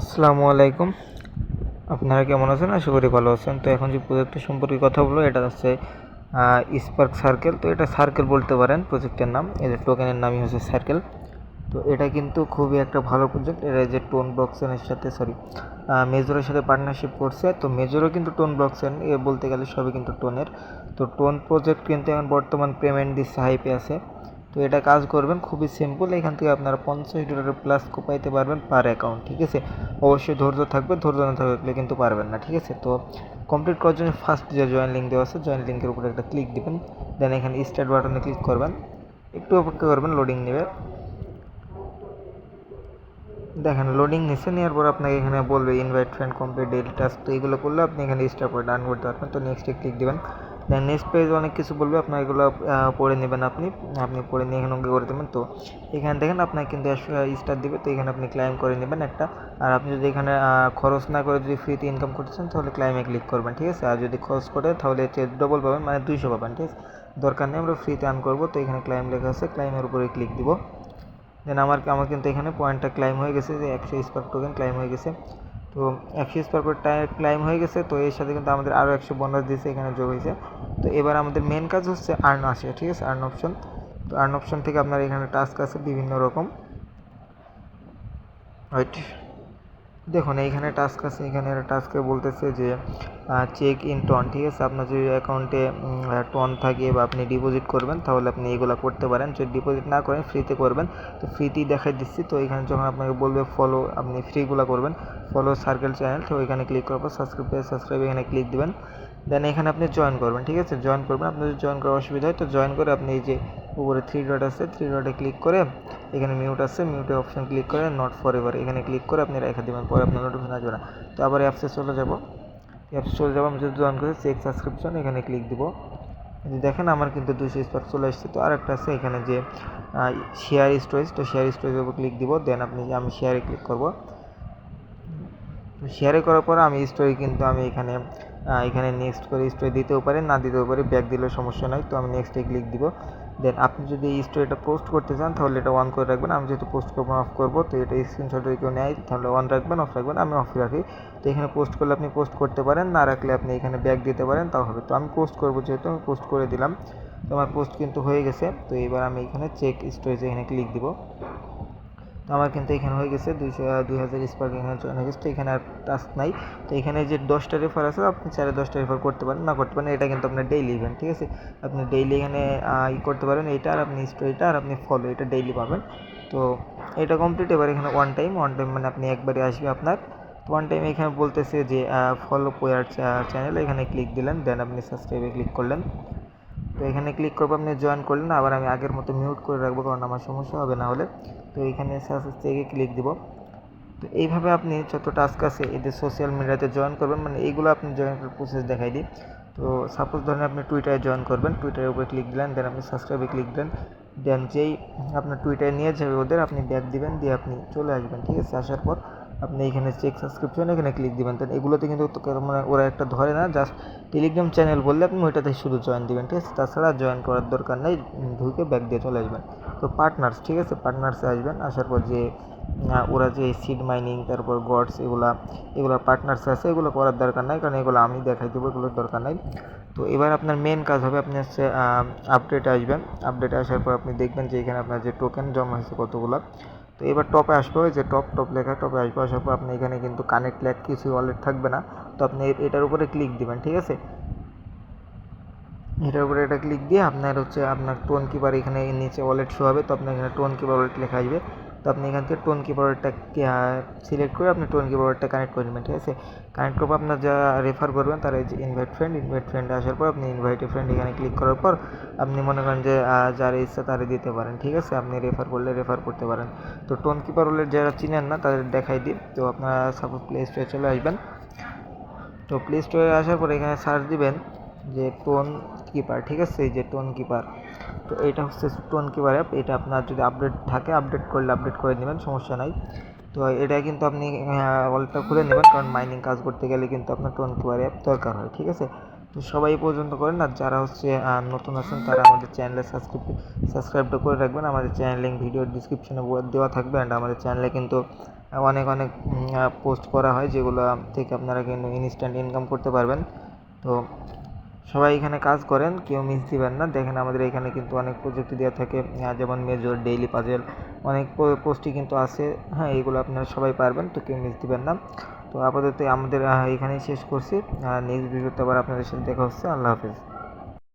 আসসালামু আলাইকুম। আপনারা কেমন আছেন? আশা করি ভালো আছেন। তো এখন যে প্রজেক্টের সম্পর্কে কথা বলব, এটা হচ্ছে স্পার্ক সার্কেল তো এটা সার্কেল বলতে পারেন প্রজেক্টের নাম। এদের টোকেনের নামই হচ্ছে সার্কেল তো এটা কিন্তু খুবই একটা ভালো প্রজেক্ট এটা যে টোন ব্লকসেনের সাথে সরি মেজরের সাথে পার্টনারশিপ করছে। তো মেজরও কিন্তু টোন ব্লকসেন এ বলতে গেলে সবই কিন্তু টোনের তো টোন প্রজেক্ট কিন্তু এখন বর্তমান পেমেন্ট দিচ্ছে হাইপে আছে। তো এটা কাজ করবেন, খুবই সিম্পল এখান থেকে আপনারা পঞ্চাশ ডলারের প্লাস পাইতে পারবেন পার অ্যাকাউন্ট ঠিক আছে? অবশ্যই ধৈর্য থাকবে, ধৈর্য না থাকলে কিন্তু পারবেন না, ঠিক আছে? তো কমপ্লিট করার জন্য ফার্স্ট যে জয়েন লিঙ্ক দেওয়া আছে জয়েন লিঙ্কের উপরে একটা ক্লিক দেবেন। দেন এখানে স্টার্ট বাটনে ক্লিক করবেন। একটু অপেক্ষা করবেন লোডিং নেবে। দেখেন লোডিং নিচ্ছে নেওয়ার পর আপনাকে এখানে বলবে invite friend complete daily task তো এগুলো করলে আপনি এখানে স্টার্ট করে ডান করতে পারবেন। তো নেক্সটে ক্লিক দেবেন। দেন নেক্সট পেজ অনেক কিছু বলবে। আপনার এগুলো পড়ে নেবেন আপনি। আপনি পড়ে নিয়ে এখানে করে দেবেন। তো এখানে দেখেন, আপনার কিন্তু স্টার দিবে। তো এখানে আপনি ক্লাইম করে নেবেন একটা। আর আপনি যদি এখানে খরচ না করে যদি ফ্রিতে ইনকাম করতে চান, তাহলে ক্লাইমে ক্লিক করবেন, ঠিক আছে? আর যদি খরচ করে, তাহলে ডবল পাবেন মানে দুইশো পাবেন, ঠিক আছে? দরকার নেই, আমরা ফ্রিতে আর্ন করব। তো এখানে ক্লাইম লেখা আছে ক্লাইমের উপরে ক্লিক দিব। দেন আমার আমার কিন্তু এখানে পয়েন্টটা ক্লাইম হয়ে গেছে, যে একশো স্পার্ক টোকেন ক্লাইম হয়ে গেছে। তো একশো স্কোয়ার টাইম ক্লাইম হয়ে গেছে, তো এর সাথে কিন্তু আমাদের আরও একশো বোনাস দিয়েছে, এখানে যোগ হয়েছে। তো এবার আমাদের মেন কাজ হচ্ছে আর্ন আসে, ঠিক আছে? আর্ন অপশন তো আর্ন অপশন থেকে আপনার এখানে টাস্ক আছে বিভিন্ন রকম। রাইট দেখুন, এইখানে টাস্ক আছে, এখানে টাস্কে বলতেছে যে চেক ইন টন ঠিক আছে? আপনার যদি অ্যাকাউন্টে টন থাকে বা আপনি ডিপোজিট করবেন, তাহলে আপনি এগুলো করতে পারেন। যদি ডিপোজিট না করেন ফ্রিতে করবেন। তো ফ্রিতেই দেখাই দিচ্ছি। তো এখানে যখন আপনাকে বলবে ফলো আপনি ফ্রিগুলো করবেন। ফলো সার্কেল চ্যানেল তো ওইখানে ক্লিক করার পর সাবস্ক্রাইব সাবস্ক্রাইব এখানে ক্লিক দেবেন। দেন এখানে আপনি জয়েন করবেন, ঠিক আছে? জয়েন করবেন, আপনার যদি জয়েন করার অসুবিধা হয়, তো জয়েন করে আপনি এই যে উপরে থ্রি ডট আছে থ্রি ডটে ক্লিক করে এখানে মিউট আছে মিউটের অপশন ক্লিক করে নট ফর এভার এখানে ক্লিক করে আপনি রেখে দেবেন, পরে আপনার নোটিফিকেশন আসবে না। তো আবার অ্যাপসে চলে যাব। অ্যাপসে চলে যাব, আমি যদি জয়েন করে চেক সাবস্ক্রিপশন এখানে ক্লিক দিব। দেখেন, আমার কিন্তু দুশো স্পার্ক চলে আসছে। তো আরেকটা আছে, এখানে যে শেয়ার স্টোরেজ তো শেয়ার স্টোরেজের উপর ক্লিক দিব দেন আপনি, আমি শেয়ারে ক্লিক করব। শেয়ারে করার পর আমি স্টোরি কিন্তু আমি এখানে এখানে নেক্সট করে স্টোরি দিতেও পারি, না দিতেও পারি ব্যাক দিলেও সমস্যা নয় তো আমি নেক্সটে ক্লিক দিব। দেন আপনি যদি এই স্টোরিটা পোস্ট করতে চান, তাহলে এটা অন করে রাখবেন। আমি যেহেতু পোস্ট করব অফ করব, তো এটা স্ক্রিনশট যদি কেউ নেয়, তাহলে অন রাখবেন অফ রাখবেন, আমি অফ রাখি। তো এখানে পোস্ট করলে আপনি পোস্ট করতে পারেন, না রাখলে আপনি এখানে ব্যাক দিতে পারেন, তাও হবে। তো আমি পোস্ট করব যেহেতু, আমি পোস্ট করে দিলাম। তো আমার পোস্ট কিন্তু হয়ে গেছে। তো এবার আমি এখানে চেক স্টোরেজে এখানে ক্লিক দিব। আমার কিন্তু এখানে হয়ে গেছে দুইশো দুই হাজার স্পার্ক এখানে হয়ে গেছে। তো এখানে আর টাস্ক নাই। তো এখানে যে দশটা রেফার আছে, আপনি চারে দশটা রেফার করতে পারেন, না করতে পারেন, এটা কিন্তু আপনার ডেইলি ইভেন্ট ঠিক আছে? আপনি ডেইলি এখানে ই করতে পারেন এইটা আর আপনি স্টোরিটা আর আপনি ফলো এটা ডেইলি পাবেন। তো এটা কমপ্লিট এবার এখানে ওয়ান টাইম ওয়ান টাইম মানে আপনি একবারে আসবে আপনার। ওয়ান টাইম এখানে বলতেছে যে ফলো পোয়ার চ্যানেল এখানে ক্লিক দিলেন দেন আপনি সাবস্ক্রাইবে ক্লিক করলেন। তো এখানে ক্লিক করব, আপনি জয়েন করলেন আবার আমি আগের মতো মিউট করে রাখব, কারণ আমার সমস্যা হবে না হলে। তো এখানে থেকে ক্লিক দিব। তো এইভাবে আপনি যত টাস্ক আছে, এদের সোশ্যাল মিডিয়াতে জয়েন করবেন মানে এইগুলো আপনি জয়েন করার প্রসেস দেখাই দিই। তো সাপোজ ধরেন আপনি টুইটারে জয়েন করবেন টুইটারের উপরে ক্লিক দিলেন দেন আপনি সাবস্ক্রাইবে ক্লিক দিলেন দেন যেই আপনার টুইটারে নিয়ে যাবে ওদের, আপনি ব্যাক দিবেন, দিয়ে আপনি চলে আসবেন, ঠিক আছে? আসার পর আপনি এখানে চেক সাবস্ক্রিপশন এখানে ক্লিক দিবেন। তো এগুলোতে কিন্তু মানে ওরা একটা ধরে না জাস্ট টেলিগ্রাম চ্যানেল বললে আপনি ওইটাতে শুধু জয়েন দিবেন, ঠিক আছে? তাছাড়া জয়েন করার দরকার নেই, ঢুকে ব্যাক দিয়ে চলে আসবেন। তো পার্টনার্স ঠিক আছে? পার্টনার্সে আসবেন, আসার পর যে ওরা যে সিড মাইনিং তারপর গডস এগুলা, এগুলো পার্টনার্স আছে, এগুলো করার দরকার নাই, কারণ এগুলো আমি দেখাই দেবো, এগুলোর দরকার নাই। তো এবার আপনার মেন কাজ হবে, আপনি হচ্ছে আপডেটে আসবেন। আপডেটে আসার পর আপনি দেখবেন যে এখানে আপনার যে টোকেন জমা হয়েছে কতগুলো তো এবার টপে আসবে ওই যে টপ টপ লেখা, টপে আসবে, আসার পর আপনি এখানে কিন্তু কানেক্ট লেখ কিছু ওয়ালেট থাকবে না। তো আপনি এটার উপরে ক্লিক দিবেন, ঠিক আছে? এটার উপরে এটা ক্লিক দিয়ে আপনার হচ্ছে আপনার টোন কিপার এখানে নিচে ওয়ালেট শো হবে, তো আপনার এখানে টোন কিপার ওয়ালেট লেখা আসবে। তো আপনি এখান থেকে টোন কিপারটা সিলেক্ট করে আপনি টোন কিপারটা কানেক্ট করে নেবেন, ঠিক আছে? কানেক্ট করব আপনার যা রেফার করবেন, তার যে ইনভাইট ফ্রেন্ড ইনভাইট ফ্রেন্ডে আসার পর আপনি ইনভাইট ফ্রেন্ড এখানে ক্লিক করার পর আপনি মনে করেন যে যার ইচ্ছা তারে দিতে পারেন, ঠিক আছে? আপনি রেফার করলে রেফার করতে পারেন। তো টোন কিপার ওয়ালেট যারা চিনেন না, তাদের দেখাই দিই। তো আপনারা সাপোজ প্লে স্টোরে চলে আসবেন। তো প্লে স্টোরে আসার পর এখানে সার্চ দিবেন। যে টোন কিপার ঠিক আছে? এই যে টোন কিপার তো এটা হচ্ছে টোন কিপার অ্যাপ এটা আপনার যদি আপডেট থাকে আপডেট করলে আপডেট করে নেবেন সমস্যা নাই। তো এটা কিন্তু আপনি ওয়ালটা খুলে নেবেন, কারণ মাইনিং কাজ করতে গেলে কিন্তু আপনার টোন কিপার অ্যাপ দরকার হয়, ঠিক আছে? তো সবাই পর্যন্ত করেন, আর যারা হচ্ছে নতুন আছেন, তারা আমাদের চ্যানেলে সাবস্ক্রাইব সাবস্ক্রাইবটা করে রাখবেন। আমাদের চ্যানেল লিঙ্ক ভিডিও ডিসক্রিপশনে দেওয়া থাকবে অ্যান্ড আমাদের চ্যানেলে কিন্তু অনেক অনেক পোস্ট করা হয়, যেগুলো থেকে আপনারা কিন্তু ইনস্ট্যান্ট ইনকাম করতে পারবেন। তো সবাই এখানে কাজ করেন, কেউ মিস দিবেন না। দেখেন আমাদের এখানে কিন্তু অনেক প্রযুক্তি দেওয়া থাকে। যেমন মেজর ডেইলি পাজেল অনেক পোস্টই কিন্তু আছে। হ্যাঁ এগুলো আপনারা সবাই পারবেন, তো কেউ মিস দিবেন না। তো আপাতত আমাদের এখানেই শেষ করছি। নেক্সট ভিডিওতে আবার আপনাদের সাথে দেখা হচ্ছে। আল্লাহ হাফিজ।